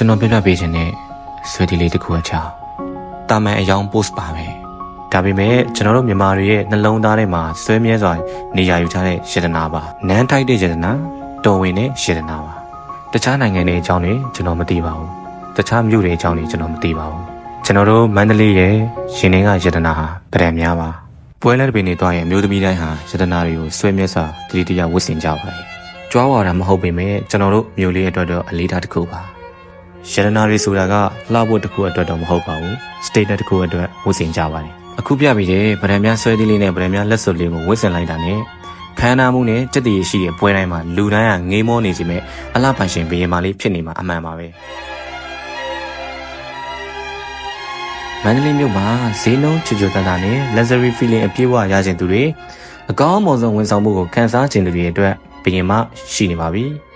ကျွန်တော်ပြပြပေးခြင်းနဲ့ဆွေဒီလေးတစ်ခုအချာတာမန်အယောင် post ပါပဲဒါပေမဲ့ကျွန်တော်တို့မြန်မာတွေရဲ့နှလုံးသားထဲမှာဆွဲမြဲစွာနေရာယူထားတဲ့ယတနာပါနန်းထိုက်တဲ့ယတနာတော်ဝင်တဲ့ယတနာပါတခြားနိုင်ငံတွေအကြောင်းတွေကျွန်တော်မသိပါဘူးတခြားမြို့တွေအကြောင်းတွေကျွန်တော်မသိပါဘူးကျွန်တော်တို့မန္တလေးရဲ့ရှင်နေကယတနာဟာဗရံများပါပွဲလက်တစ်ပင်တွေတွားရင်အမျိုးသမီးတိုင်းဟာယတနာတွေကိုဆွဲမြဲစွာတတိတရဝတ်ဆင်ကြပါတယ်ကြွားဝါတာမဟုတ်ပေမဲ့ကျွန်တော်တို့မျိုးလေးအတွက်တော့အလေးထားတစ်ခုပါ ရတနာတွေဆိုတာကလှဖို့တစ်ခုအတွက်တော့မဟုတ်ပါဘူး state တစ်ခုအတွက်ဝတ်ဆင်ကြပါတယ်အခုပြပြီးတဲ့ဗရန်များဆွဲသီးလေးနဲ့ဗရန်များလက်စွပ်လေးကိုဝတ်ဆင်လိုက်တာနဲ့ခန္ဓာမှုနဲ့စက်တည်ရှိတဲ့ပွဲတိုင်းမှာလူတိုင်းကငေးမောနေစီမဲ့အလှပန်ရှင်ဘီရင်မာလေးဖြစ်နေမှာအမှန်ပါပဲမန္တလေးမြို့မှာဈေးနှုန်းချွချွတန်တာနဲ့ luxury feeling အပြည့်အဝရခြင်းသူတွေအကောင်းအမွန်ဆုံးဝန်ဆောင်မှုကိုခန်းစားခြင်းသူတွေအတွက်ဘီရင်မရှိနေပါပြီ။